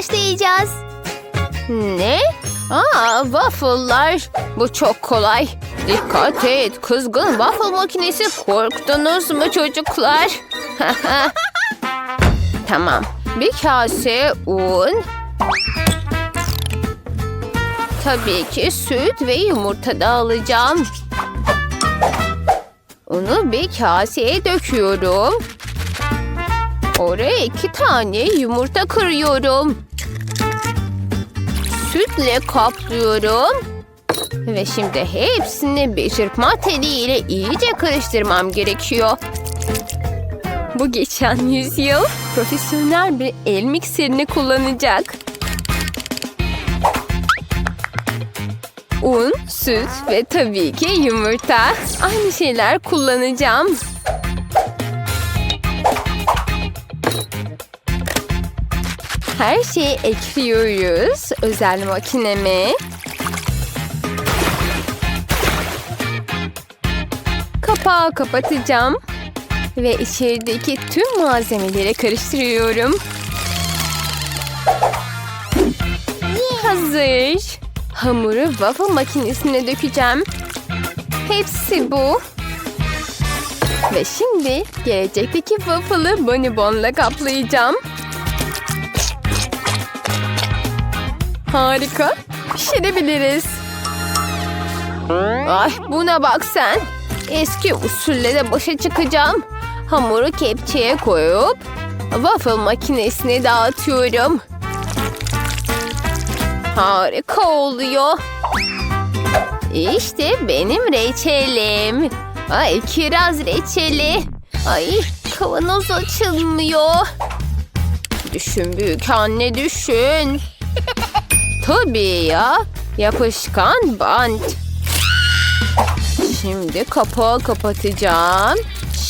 başlayacağız. Ne? Aa, waffle'lar. Bu çok kolay. Dikkat et. Kızgın waffle makinesi. Korktunuz mu çocuklar? tamam. Bir kase un. Tabii ki süt ve yumurta da alacağım. Unu bir kaseye döküyorum. Oraya iki tane yumurta kırıyorum. Sütle kaplıyorum. Ve şimdi hepsini bir çırpma teliyle iyice karıştırmam gerekiyor. Bu geçen yüzyıl profesyonel bir el mikserini kullanacak. Un, süt ve tabii ki yumurta. Aynı şeyler kullanacağım. Her şeyi ekliyoruz. Özel makineme. Kapağı kapatacağım. Ve içerideki tüm malzemeleri karıştırıyorum. Hazır. Hamuru waffle makinesine dökeceğim. Hepsi bu. Ve şimdi gelecekteki waffle'ı bonibonla kaplayacağım. Harika. Pişirebiliriz. Ay buna bak sen. Eski usulle de başa çıkacağım. Hamuru kepçeye koyup waffle makinesine dağıtıyorum. Harika oluyor. İşte benim reçelim. Ay kiraz reçeli. Ay kavanoz açılmıyor. Düşün büyük anne düşün. Tabii ya. Yapışkan bant. Şimdi kapağı kapatacağım.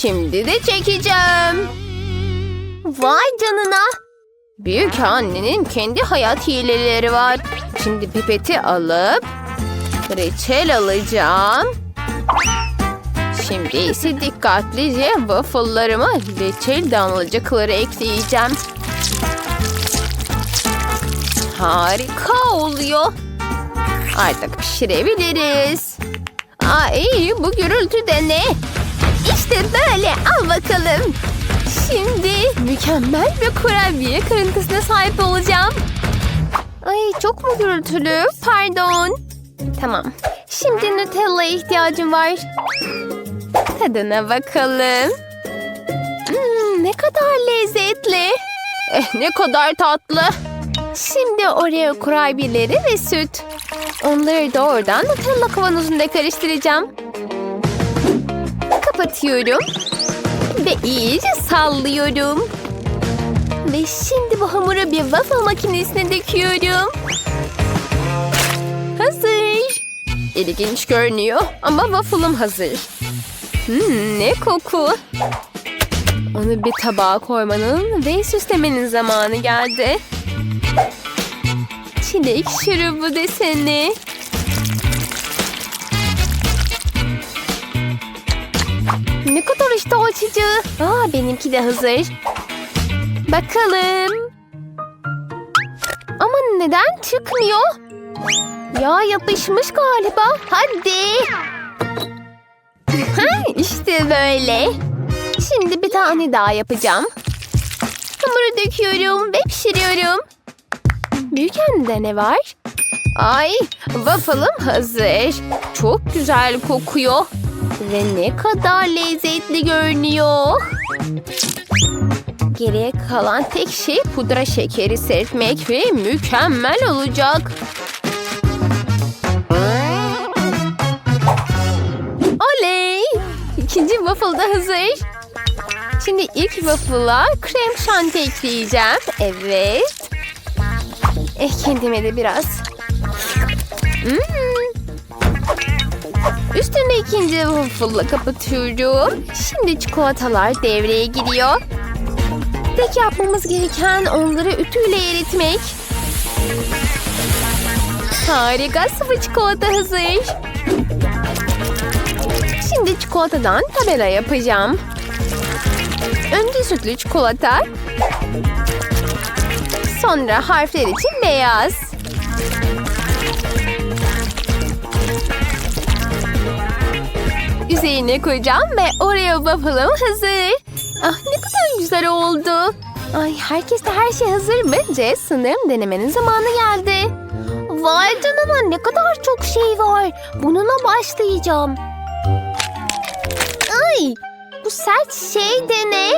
Şimdi de çekeceğim. Vay canına. Büyük annenin kendi hayat hileleri var. Şimdi pipeti alıp reçel alacağım. Şimdi ise dikkatlice waffle'larıma reçel damlacıkları ekleyeceğim. Harika oluyor. Artık pişirebiliriz. Aa iyi bu gürültü de ne? İşte böyle al bakalım. Şimdi mükemmel bir kurabiye kırıntısına sahip olacağım. Ay çok mu gürültülü? Pardon. Tamam. Şimdi Nutella'ya ihtiyacım var. Tadına bakalım. Hmm, ne kadar lezzetli. Eh, ne kadar tatlı. Şimdi oraya kurabiyeleri ve süt. Onları da oradan Nutella kavanozunda karıştıracağım. Kapatıyorum. Ve iyice sallıyorum. Ve şimdi bu hamuru bir waffle makinesine döküyorum. Hazır. İlginç görünüyor ama waffle'ım hazır. Hmm, ne koku. Onu bir tabağa koymanın ve süslemenin zamanı geldi. Çilek şurubu deseni. Ne kadar iştah açıcı. Aa, benimki de hazır. Bakalım. Ama neden çıkmıyor? Ya yapışmış galiba. Hadi. Ha, işte böyle. Şimdi bir tane daha yapacağım. Hamuru döküyorum ve pişiriyorum. Büyük annemde ne var? Ay, waffle'ım hazır. Çok güzel kokuyor. Ve ne kadar lezzetli görünüyor. Geriye kalan tek şey pudra şekeri serpmek ve mükemmel olacak. Oley! İkinci waffle da hazır. Şimdi ilk waffle'a krem şanti ekleyeceğim. Evet. Eh kendime de biraz. Hmm. Üstüne ikinci waffle'la kapatıyorum. Şimdi çikolatalar devreye giriyor. Tek yapmamız gereken onları ütüyle eritmek. Harika sıvı çikolata hazır. Şimdi çikolatadan tabela yapacağım. Önce sütlü çikolata. Sonra harfler için beyaz. Üzerine koyacağım ve Oreo waffle'ım hazır. Ah ne kadar güzel oldu. Ay herkes de her şey hazır bence. Sanırım denemenin zamanı geldi. Vay canına ne kadar çok şey var. Bununla başlayacağım. Sert şey de ne?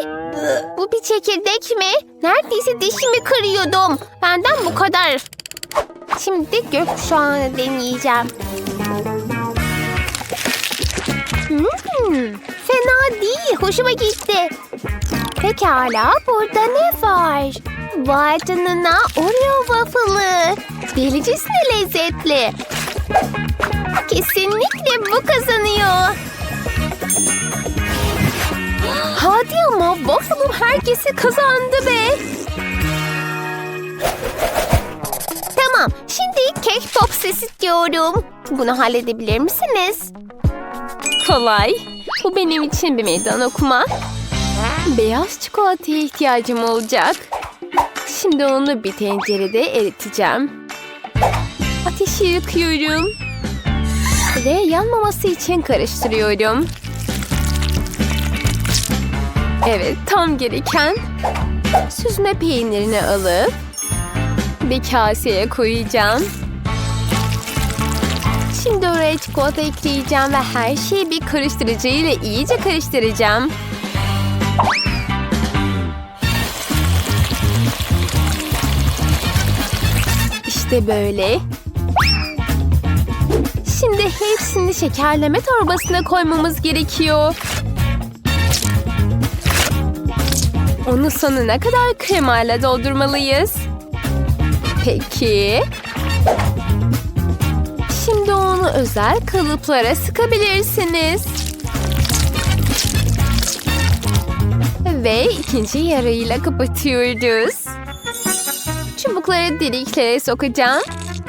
Bu bir çekirdek mi? Neredeyse dişimi kırıyordum. Benden bu kadar. Şimdi gökkuşağını deneyeceğim. Hmm, fena değil. Hoşuma gitti. Pekala burada ne var? Vay canına Oreo waffle'ı. Delicesine lezzetli. Kesinlikle bu kazanıyor. Hadi ama waffle'ım herkesi kazandı be. Tamam şimdi cake pops istiyorum. Bunu halledebilir misiniz? Kolay. Bu benim için bir meydan okuma. Beyaz çikolataya ihtiyacım olacak. Şimdi onu bir tencerede eriteceğim. Ateşi yakıyorum. Ve yanmaması için karıştırıyorum. Evet, tam gereken. Süzme peynirini alıp bir kaseye koyacağım. Şimdi oraya çikolata ekleyeceğim ve her şeyi bir karıştırıcı ile iyice karıştıracağım. İşte böyle. Şimdi hepsini şekerleme torbasına koymamız gerekiyor. Onu sonuna kadar kremayla doldurmalıyız. Peki. Şimdi onu özel kalıplara sıkabilirsiniz. Ve ikinci yarıyla kapatıyoruz. Çubukları deliklere sokacağım.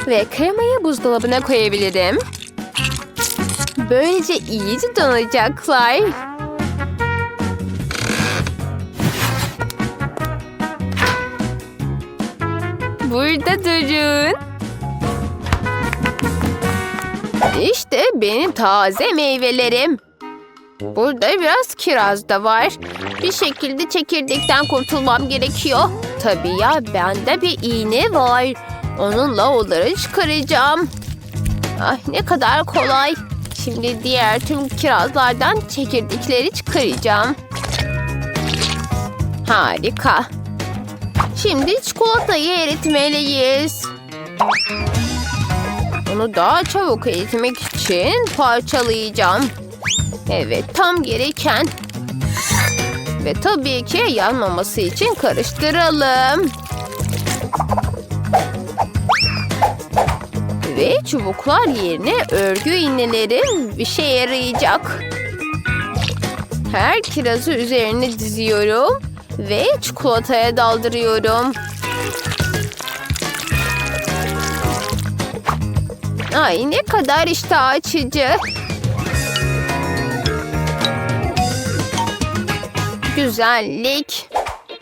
Ve kremayı buzdolabına koyabilirim. Böylece iyice donacaklar. Burada durun. İşte benim taze meyvelerim. Burada biraz kiraz da var. Bir şekilde çekirdekten kurtulmam gerekiyor. Tabii ya bende bir iğne var. Onunla onları çıkaracağım. Ay ne kadar kolay. Şimdi diğer tüm kirazlardan çekirdekleri çıkaracağım. Harika. Şimdi çikolatayı eritmeliyiz. Onu daha çabuk eritmek için parçalayacağım. Evet tam gereken. Ve tabii ki yanmaması için karıştıralım. Ve çubuklar yerine örgü iğneleri bir şey yarayacak. Her kirazı üzerine diziyorum ve çikolataya daldırıyorum. Ay ne kadar iştah açıcı. Güzellik.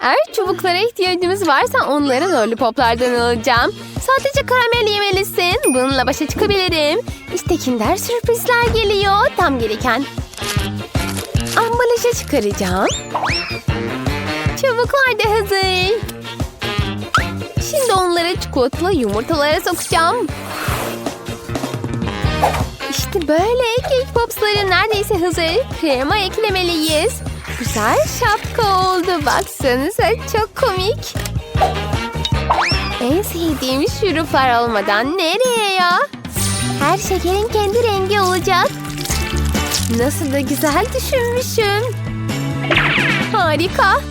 Eğer çubuklara ihtiyacımız varsa onları lollipoplardan alacağım. Sadece karamel yemelisin. Bununla başa çıkabilirim. İşte kinder sürprizler geliyor. Tam gereken. Ambalajı çıkaracağım. Çubuklar da hazır. Şimdi onları çikolatalı yumurtalara sokacağım. İşte böyle cake popsları neredeyse hazır. Krema eklemeliyiz. Güzel şapka oldu. Baksanıza çok komik. En sevdiğim şuruplar olmadan nereye ya? Her şekerin kendi rengi olacak. Nasıl da güzel düşünmüşüm. Harika.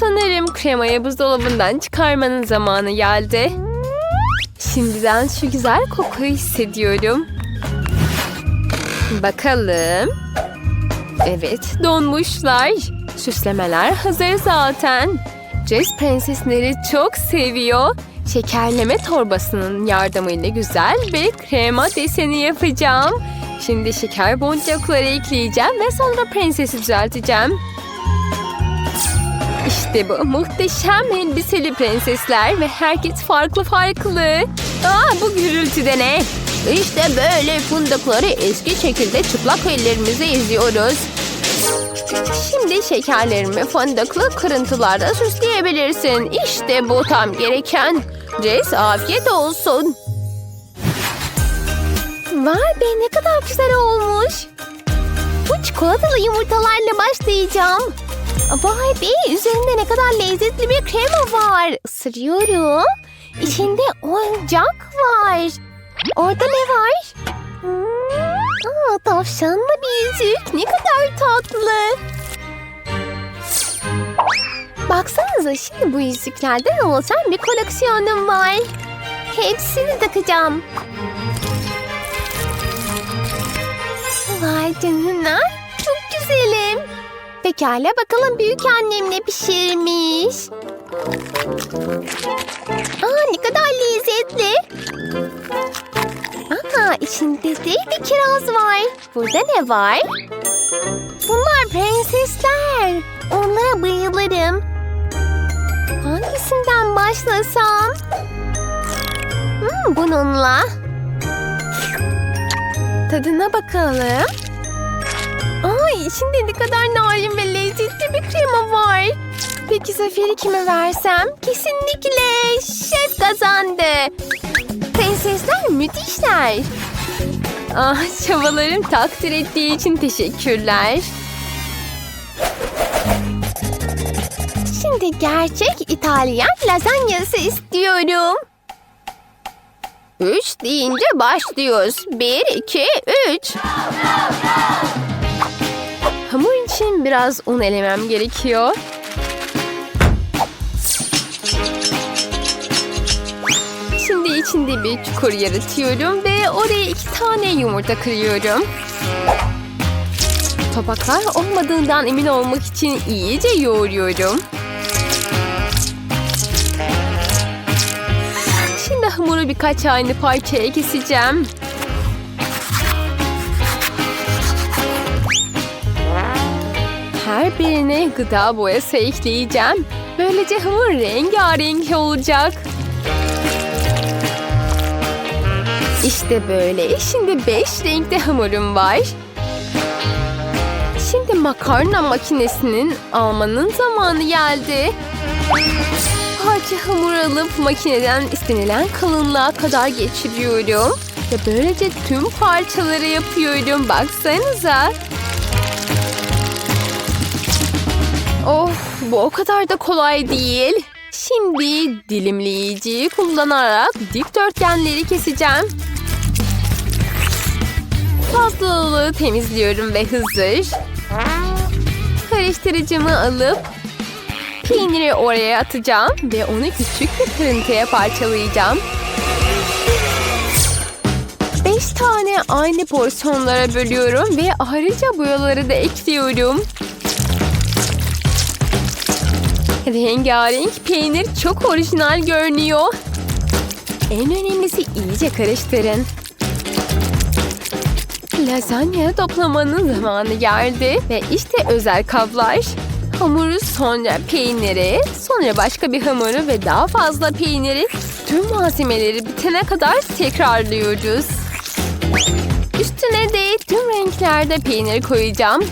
Sanırım kremayı buzdolabından çıkarmanın zamanı geldi. Şimdiden şu güzel kokuyu hissediyorum. Bakalım. Evet, donmuşlar. Süslemeler hazır zaten. Jazz prensesleri çok seviyor. Şekerleme torbasının yardımıyla güzel bir krema deseni yapacağım. Şimdi şeker boncukları ekleyeceğim ve sonra prensesi düzelteceğim. İşte bu muhteşem elbiseli prensesler ve herkes farklı farklı. Aa bu gürültü de ne? İşte böyle fındıkları eski şekilde çıplak ellerimize eziyoruz. Şimdi şekerlerimi fındıklı kırıntılarda süsleyebilirsin. İşte bu tam gereken. Jess afiyet olsun. Vay be ne kadar güzel olmuş. Bu çikolatalı yumurtalarla başlayacağım. Vay be üzerinde ne kadar lezzetli bir krema var. Isırıyorum. İçinde oyuncak var. Orada ne var? Aa, tavşanlı bir yüzük. Ne kadar tatlı. Baksanıza şimdi bu yüzüklerden oluşan bir koleksiyonum var. Hepsini takacağım. Vay canına. Çok güzelim. Pekala bakalım büyük annem ne pişirmiş. Aa ne kadar lezzetli. Aa içinde de bir kiraz var. Burada ne var? Bunlar prensesler. Onlara bayılırım. Hangisinden başlasam? Hmm, bununla. Tadına bakalım. İçinde ne kadar narin ve lezzetli bir krema var. Peki zaferi kime versem? Kesinlikle şef kazandı. Prensesler müthişler. Ah çabalarım takdir ettiği için teşekkürler. Şimdi gerçek İtalyan lazanyası istiyorum. Üç deyince başlıyoruz. Bir, iki, üç. Hamur için biraz un elemem gerekiyor. Şimdi içinde bir çukur yaratıyorum ve oraya iki tane yumurta kırıyorum. Tabaklar olmadığından emin olmak için iyice yoğuruyorum. Şimdi hamuru birkaç aynı parçaya keseceğim. Her birine gıda boyası ekleyeceğim. Böylece hamur rengarenk olacak. İşte böyle. Şimdi beş renkte hamurum var. Şimdi makarna makinesinin almanın zamanı geldi. Parça hamur alıp makineden istenilen kalınlığa kadar geçiriyorum. Ve böylece tüm parçaları yapıyorum. Baksanıza. Of bu o kadar da kolay değil. Şimdi dilimleyiciyi kullanarak dikdörtgenleri keseceğim. Fazlalığı temizliyorum ve hazır. Karıştırıcımı alıp peyniri oraya atacağım ve onu küçük bir kırıntıya parçalayacağım. Beş tane aynı porsiyonlara bölüyorum ve ayrıca boyaları da ekliyorum. Rengarenk peynir çok orijinal görünüyor. En önemlisi iyice karıştırın. Lazanya toplamanın zamanı geldi ve işte özel kablar. Hamuru sonra peyniri, sonra başka bir hamuru ve daha fazla peyniri tüm malzemeleri bitene kadar tekrarlıyoruz. Üstüne de tüm renklerde peynir koyacağım.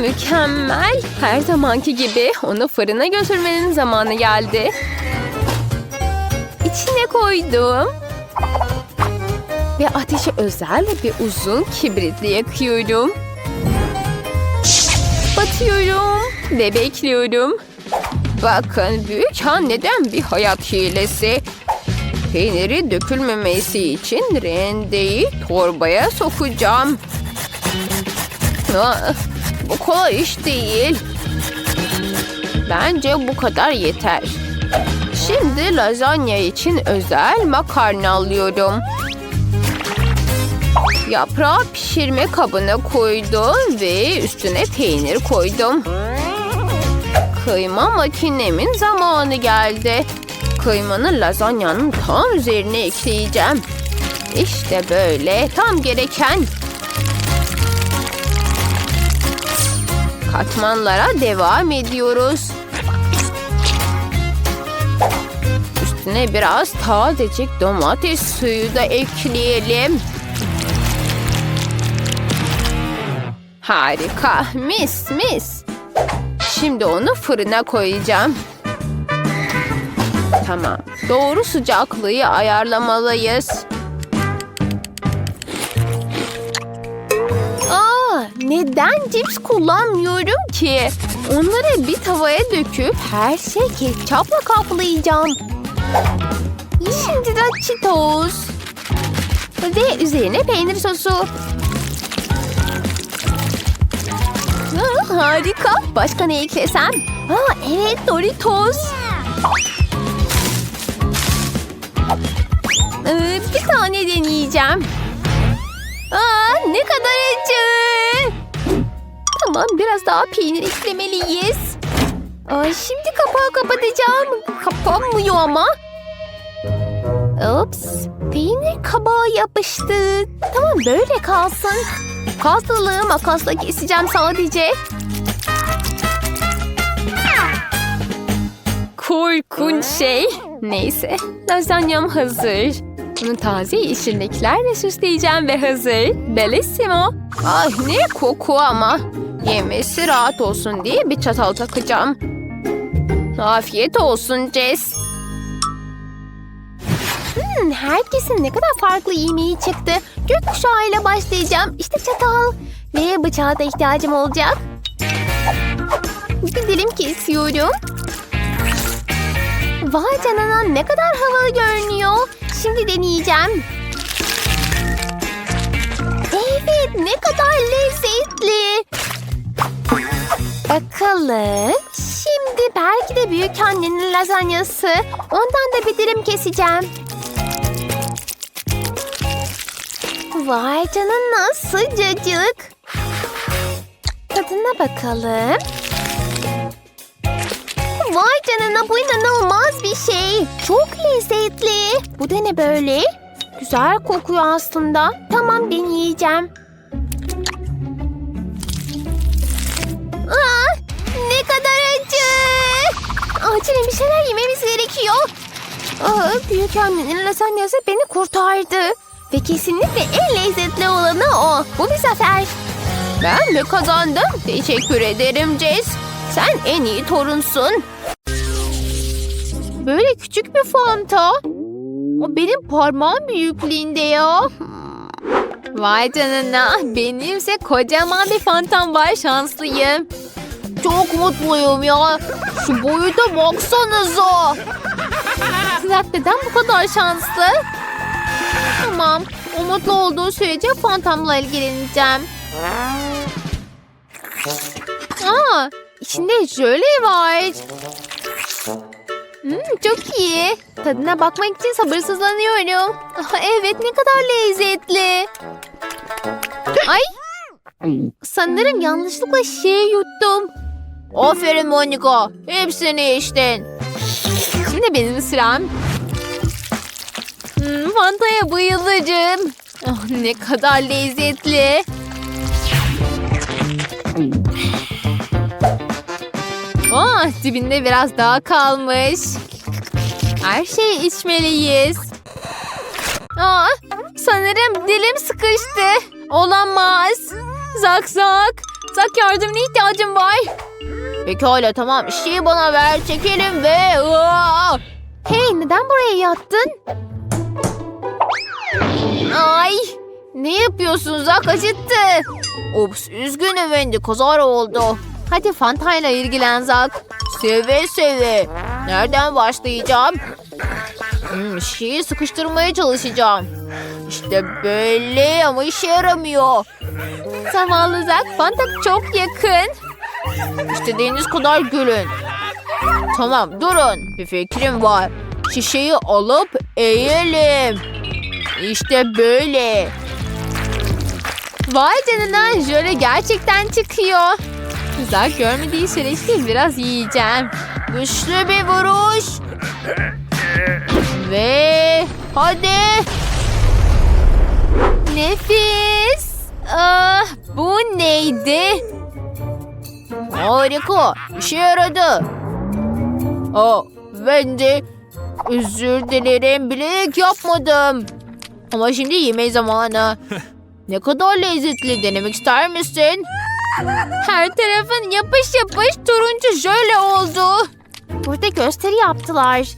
Mükemmel. Her zamanki gibi onu fırına götürmenin zamanı geldi. İçine koydum. Ve ateşi özel bir uzun kibritle yakıyorum. Batıyorum ve bekliyorum. Bakın büyük anneden bir hayat hilesi. Peyniri dökülmemesi için rendeyi torbaya sokacağım. Ah, bu kolay iş değil. Bence bu kadar yeter. Şimdi lazanya için özel makarna alıyorum. Yaprağı pişirme kabına koydum ve üstüne peynir koydum. Kıyma makinemin zamanı geldi. Kıymanı lazanyanın tam üzerine ekleyeceğim. İşte böyle tam gereken. Katmanlara devam ediyoruz. Üstüne biraz tazecik domates suyu da ekleyelim. Harika, mis mis. Şimdi onu fırına koyacağım. Tamam, doğru sıcaklığı ayarlamalıyız. Neden cips kullanmıyorum ki? Onları bir tavaya döküp her şey ketçapla kaplayacağım. Şimdi de Cheetos. Ve üzerine peynir sosu. Aa, harika. Başka ne eklesem? Aa, evet Doritos. Ee, bir tane deneyeceğim. Aa, ne kadar acı. Biraz daha peynir eklemeliyiz. Aa, şimdi kapağı kapatacağım. Kapanmıyor ama. Ups. Peynir kabağa yapıştı. Tamam böyle kalsın. Kaslığı makasla keseceğim sadece. Korkunç şey. Neyse. Lazanyam hazır. Bunu taze yeşilliklerle süsleyeceğim ve hazır. Bellissimo. Ay ne koku ama. Yemesi rahat olsun diye bir çatal takacağım. Afiyet olsun Jess. Hmm, herkesin ne kadar farklı yemeği çıktı. Gökkuşağıyla başlayacağım. İşte çatal. Ve bıçağa da ihtiyacım olacak. Bir dilim kesiyorum. Vay canına ne kadar havalı görünüyor. Şimdi deneyeceğim. Evet ne kadar lezzetli. Bakalım. Şimdi belki de büyük annenin lazanyası. Ondan da bir dilim keseceğim. Vay canına sıcacık. Tadına bakalım. Vay canına bu inanılmaz bir şey. Çok lezzetli. Bu da ne böyle? Güzel kokuyor aslında. Tamam deneyeceğim. Aa, ne kadar acı. Acilen bir şeyler yememiz gerekiyor. Aa, büyük annenin lasanyası beni kurtardı. Ve kesinlikle en lezzetli olanı o. Bu bir zafer. Ben mi kazandım? Teşekkür ederim Jess. Sen en iyi torunsun. Böyle küçük bir fanta. O benim parmağım büyüklüğünde ya. Vay canına. Benimse kocaman bir fantam var şanslıyım. Çok mutluyum ya. Şu boyuta baksanıza. Zak neden bu kadar şanslı? Tamam. O mutlu olduğu sürece fantamla ilgileneceğim. Aa, içinde jöle var. Hmm, çok iyi. Tadına bakmak için sabırsızlanıyorum. Evet ne kadar lezzetli. Ay. Sanırım yanlışlıkla şey yuttum. Aferin Monika. Hepsini içtin. Şimdi benim sıram. Hmm, Fanta'ya bayılırım. Oh, ne kadar lezzetli. Oh, dibinde biraz daha kalmış. Her şeyi içmeliyiz. Aa, sanırım dilim sıkıştı. Olamaz. Zak zak. Zak yardımına ihtiyacım var. Pekala tamam şeyi bana ver çekelim ve... Aa! Hey neden buraya yattın? Ay ne yapıyorsun Zak acıttı. Ups üzgünüm Wendy kazara oldu. Hadi Fanta'yla ilgilen Zak. Seve seve. Nereden başlayacağım? Hmm, şeyi sıkıştırmaya çalışacağım. İşte böyle ama işe yaramıyor. Zavallı Zak Fanta çok yakın. İşte deniz kadar gülün. Tamam durun. Bir fikrim var. Şişeyi alıp eğelim. İşte böyle. Vay canına jöle gerçekten çıkıyor. Güzel görmediği sürece biraz yiyeceğim. Güçlü bir vuruş. Ve hadi. Nefis. Ah, bu neydi? Harika. İşe yaradı. Aa, ben de özür dilerim bilerek yapmadım. Ama şimdi yeme zamanı. Ne kadar lezzetli denemek ister misin? Her tarafın yapış yapış turuncu jöle oldu. Burada gösteri yaptılar.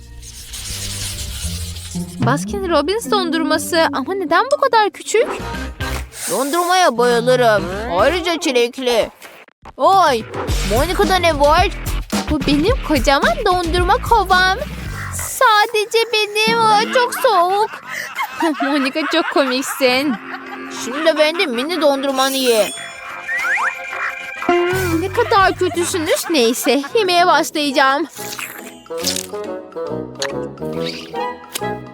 Baskin Robbins dondurması ama neden bu kadar küçük? Dondurmaya bayılırım. Ayrıca çilekli. Ay, Monika'da ne var? Bu benim kocaman dondurma kovam. Sadece benim. Çok soğuk. Monika çok komiksin. Şimdi de ben de mini dondurmanı ye. Ne kadar kötüsünüz. Neyse yemeğe başlayacağım.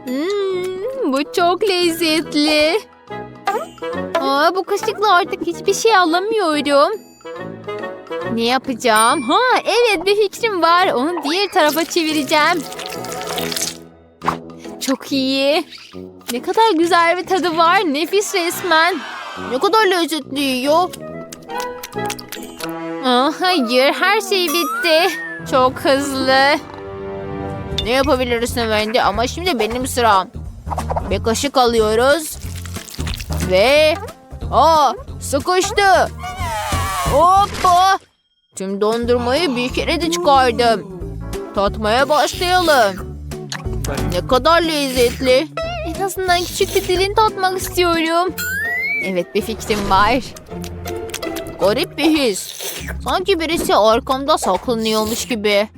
Hmm, bu çok lezzetli. Aa, bu kaşıkla artık hiçbir şey alamıyorum. Ne yapacağım? Ha evet bir fikrim var. Onu diğer tarafa çevireceğim. Çok iyi. Ne kadar güzel bir tadı var. Nefis resmen. Ne kadar lezzetli yiyor. Aa, hayır her şey bitti. Çok hızlı. Ne yapabilirsin Wendy ama şimdi benim sıram. Bir kaşık alıyoruz. Ve... Aa sıkıştı. Hoppa. Tüm dondurmayı bir kere de çıkardım. Tatmaya başlayalım. Ne kadar lezzetli. En azından küçük bir dilin tatmak istiyorum. Evet bir fikrim var. Garip bir his. Sanki birisi arkamda saklanıyormuş gibi.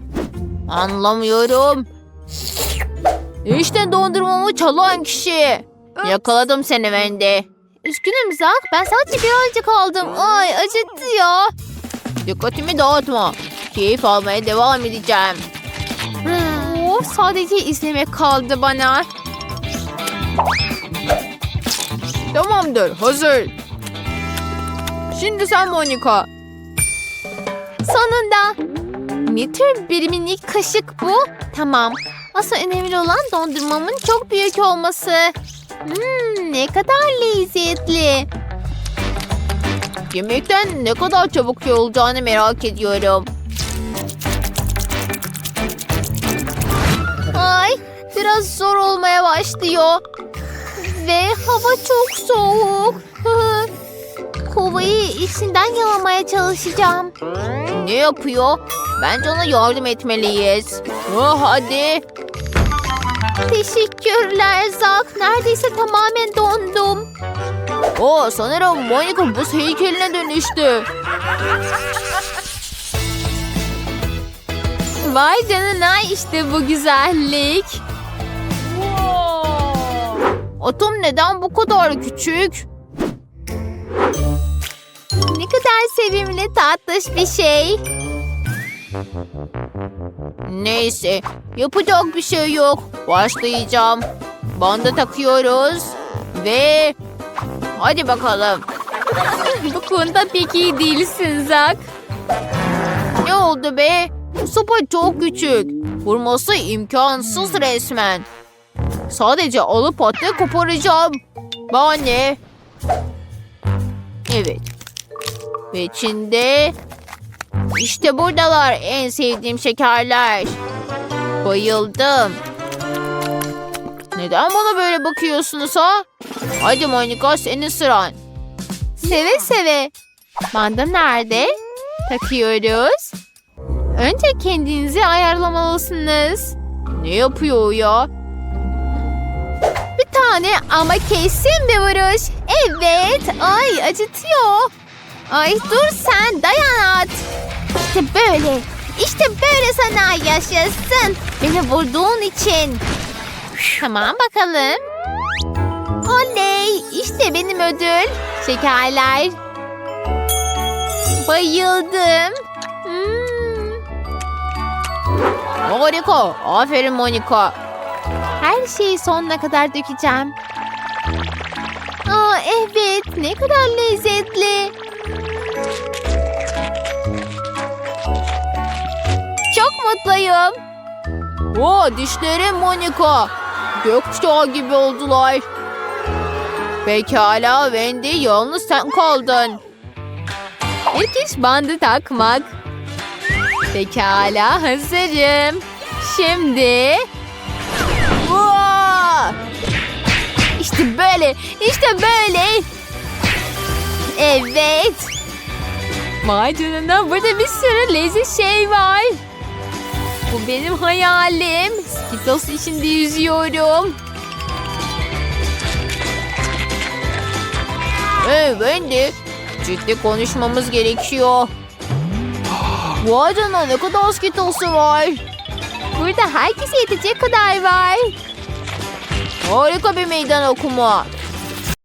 Anlamıyorum. İşte dondurmamı çalan kişi. Yakaladım seni Wendy. Üzgünüm Zak ben sadece birazcık aldım. Ay acıttı ya. Dikkatimi dağıtma. Keyif almaya devam edeceğim. Oh, sadece izlemek kaldı bana. Tamamdır, hazır. Şimdi sen Monika. Sonunda. Ne tür bir minik kaşık bu? Tamam. Asıl önemli olan dondurmamın çok büyük olması. Hmm, ne kadar lezzetli. Yemekten ne kadar çabuk yorulacağını merak ediyorum. Ay, biraz zor olmaya başlıyor. Ve hava çok soğuk. Kovayı içinden yalamaya çalışacağım. Ne yapıyor? Bence ona yardım etmeliyiz. Oh, hadi. Teşekkürler Zak. Neredeyse tamamen dondum. Oh, sanırım Monika buz heykeline dönüştü. Vay canına işte bu güzellik. Atom neden bu kadar küçük? Ne kadar sevimli tatlış bir şey. Neyse, yapacak bir şey yok. Başlayacağım. Bandı takıyoruz. Ve... Hadi bakalım. bu konuda pek iyi değilsin Zak. Ne oldu be? Bu sopa çok küçük. Vurması imkansız resmen. Sadece alıp hatta koparacağım. Bana ne? Evet. Ve içinde... İşte buradalar en sevdiğim şekerler. Bayıldım. Neden bana böyle bakıyorsunuz ha? Hadi Monika senin sıran. Seve seve. Banda nerede? Takıyoruz. Önce kendinizi ayarlamalısınız. Ne yapıyor ya? Bir tane ama kesin bir vuruş. Evet. Ay acıtıyor. Ay dur sen dayan at. İşte böyle. İşte böyle sana yaşasın. Beni vurduğun için. Tamam bakalım. Oley. İşte benim ödül. Şekerler. Bayıldım. Hmm. Harika. Aferin Monika. Her şeyi sonuna kadar dökeceğim. Aa evet ne kadar lezzetli. Çok mutluyum. Oo dişlerim Monika. Gökçe gibi oldular. Pekala Wendy yalnız sen kaldın. İş bandı takmak. Pekala hazırım. Şimdi... İşte böyle, işte böyle. Evet. Vay canına burada bir sürü leziz şey var. Bu benim hayalim. Skittles içinde yüzüyorum. Hey Wendy, ciddi konuşmamız gerekiyor. Vay canına ne kadar Skittles'ı var. Burada herkese yetecek kadar var. Harika bir meydan okuma.